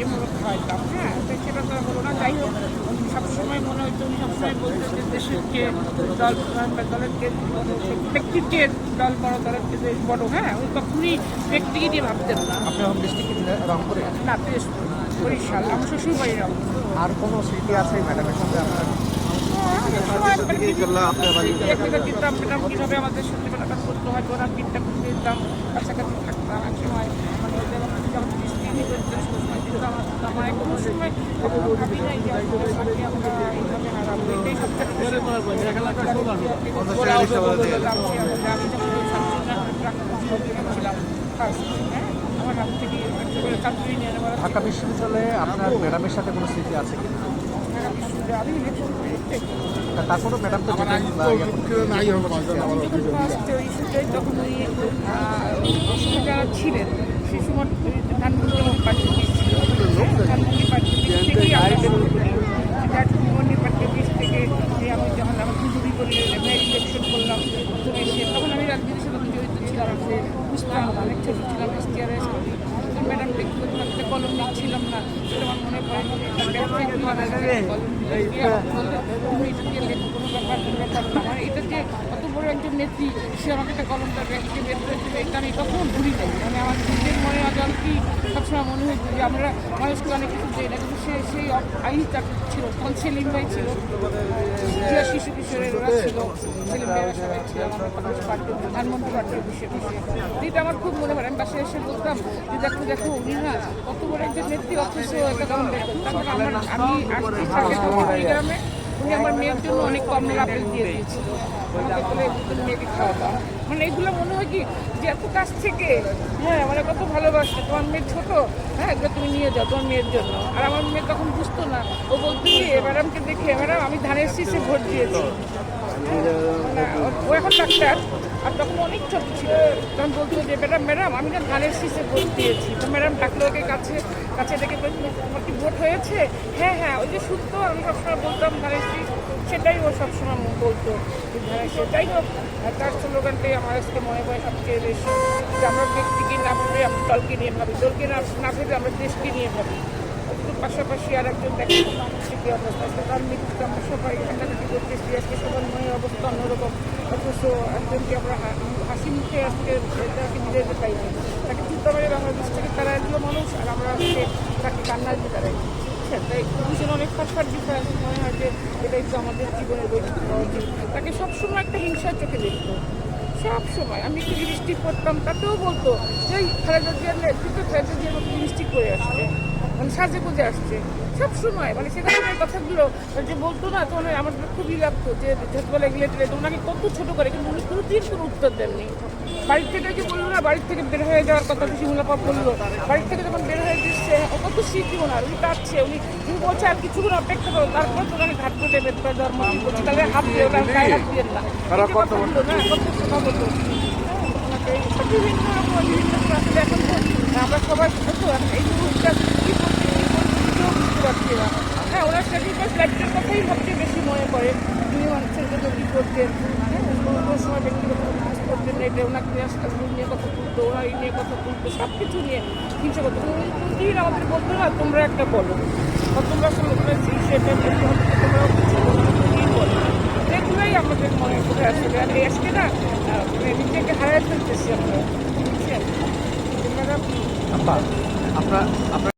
এমন খাওয়াইতাম হ্যাঁ তো সেটা তো হলো না। যাই হোক সবসময় মনে হতো উনি সবসময় বলতেন যে দেশের কে দল বা দলের কে ব্যক্তিকে দল বড় দলের কে দেশ বড় হ্যাঁ উনি কখনই ব্যক্তিকে দিয়ে ভাবতেন না। রংপুরে না বেশ বরিশাল আমার শ্বশুর বাড়ি রকম আর কোনো স্মৃতি আছে ম্যাডামের সঙ্গে আপনার? চিন্তাম পেতাম কীভাবে আমাদের সত্যিবেলাটা করতে হয় ওনার দিনটা করতে দিতাম কাছাকাছি থাকতাম এক সময় মানে ঢাকা বিশ্ববিদ্যালয়ে আপনার ম্যাডামের সাথে কোনো স্মৃতি আছে কি আমি ইলেকশন তা তারপরও ম্যাডাম তো তখন ছিলেন সে সময় পার্টি ছিল ধানমন্ডি পার্টি থেকেই আমরা শুরু করি ধানমন্ডি পার্টি অফিস থেকে যে আমি যখন আমার হুজুরি করি মেয়ের ইলেকশন করলাম প্রথমে এসে তখন আমি রাজনীতির সাথে জড়িত ছিলাম যে বুঝতাম অনেক ছোট ছিলাম এসটিআর ম্যাডাম ব্যক্তিগত একটা কলম নিচ্ছিলাম না, সেটা আমার মনে পড়ে কলম তুমি এটা দিয়ে কোনো ব্যাপার মানে এটা যে নেত্রী সে আমাকে একটা কলমটা ব্যাগ থেকে বের করে দেবে। এটা আমি কখনো ভুলি নাই। মানে আমার নিজের মনে অজান্তি সবসময় মনে হয়েছে যে আমরা মানুষকে অনেক কিছু দিই না কিন্তু সে সেই আইনটা ছিল। তখন সেলিম ভাই ছিল। শিশু কিশোরের ওরা ছিল। সেলিম ভাইয়ের সবাই ছিল। ধানমন্ত্রী পার্টি অফিসে বসে এটা আমার খুব মনে পড়ে। আমি বাসায় এসে বলতাম যে দেখো দেখো, উনি না কত বড় একজন নেত্রী, অথচ একটা কম বের করতাম আমি আসছি গ্রামে উনি আমার মেয়ের জন্য অনেক কম আপেল দিয়ে দিয়েছিল। মেয়েকে খাওয়াবা। মানে এগুলো মনে হয় কি, যে এত কাছ থেকে হ্যাঁ মানে কত ভালোবাসছে তোমার মেয়ে ছোট হ্যাঁ এগুলো তুমি নিয়ে যাও তোমার মেয়ের জন্য। আর আমার মেয়ে তখন বুঝতো না। ও বলতো কি ম্যাডামকে দেখে ম্যাডাম, আমি ধানের শীষে ভোট দিয়েছি। মানে ও এখন ডাক্তার। আর তখন অনেক ছোট ছিল। তখন বলতো যে, ম্যাডাম ম্যাডাম, আমি না ধানের শীষে ভোট দিয়েছি। তো ম্যাডাম ডাকলো ওকে কাছে। কাছে বলছিল তোমার কি ভোট হয়েছে? হ্যাঁ হ্যাঁ ওই যে শুনতো আমি সবসময় বলতাম ধানের শীষ সেটাই ও সবসময় বলতো যাই হোক তার স্লোগানটাই আমার আজকে মনে হয় সবচেয়ে বেশি, যে আমরা ব্যক্তিকে না ভেবে আমরা দলকে নিয়ে ভাবি, দলকে না না ভেবে আমরা দেশকে নিয়ে ভাবি। একটু পাশাপাশি আর একজন দেখেন, সে কি অবস্থা? তার মৃত্যুতে আমরা সবাই কাটাকাটি করতেছি, আজকে সবার মনের অবস্থা অন্যরকম, অথচ একজনকে আমরা হাসি মুখে আজকে দিতে পাই তাকে চিন্তাবাড়ি বাংলাদেশ থেকে তারা এগুলো মানুষ, আর আমরা তাকে কান্নার তাই দুজন অনেক মনে হয় যে তো আমাদের বৈচিত্র্য তাকে সবসময় একটা হিংসার চোখে দেখতো সব সময় আমি একটু লিপস্টিক করতাম, তাতেও বলতো যে খালেদা জিয়ার নেতৃত্ব খালেদা জিয়ার মতো করে আসছে মানে সাজে গুজে আসছে। সব সময় মানে সেখানে কথাগুলো যে বলতো না তখন আমার খুবই লাগতো যে ঝটবলে টেলে ওনাকে কত ছোট করে উনি কোনো উত্তর দেননি। বাড়ির থেকে যে বলল না বাড়ির থেকে বের হয়ে যাওয়ার কথা শিমুলাপা বলল। বাড়ির থেকে যখন বের হয়ে দিচ্ছে ও কত স্মৃতি ওনার উনি কাটছে উনি উনি বলছে আর কিছুক্ষণ অপেক্ষা করো তারপর তো ওনাকে ঘাট করে দেবে তার জন্ম করছে। তাহলে হাত দিয়ে ওনার গায়ে হাত দিয়ে না। কত কথাগুলো না কত কথা ওনাকে এইসব বিভিন্ন রকম বিভিন্ন আসলে এখন আমরা সবাই তো এই মুহূর্তে কি করছি কি করছি কেউ বুঝতে পারছি না। হ্যাঁ ওনার স্যাক্রিফাইস লাইফটার কথাই সবচেয়ে বেশি মনে পড়ে তিনি মানুষের জন্য কী করতেন। কোনো সময় ব্যক্তিগত কাজ করতেন না এটা ওনাকে নিয়ে কথা তুলতো ওরা এই নিয়ে কথা তুলতো সব কিছু নিয়ে হিংসা করতো কোনদিন আমাদের বলতো না তোমরা একটা বলো। বা তোমরা সঙ্গে সেটা তোমরাও কিছু বলো কোনদিন বলো এগুলোই আমাদের মনে পড়ে আসলে আর আজকে না নিজেকে হারাই ফেলতেছি আমরা আপনার আপনার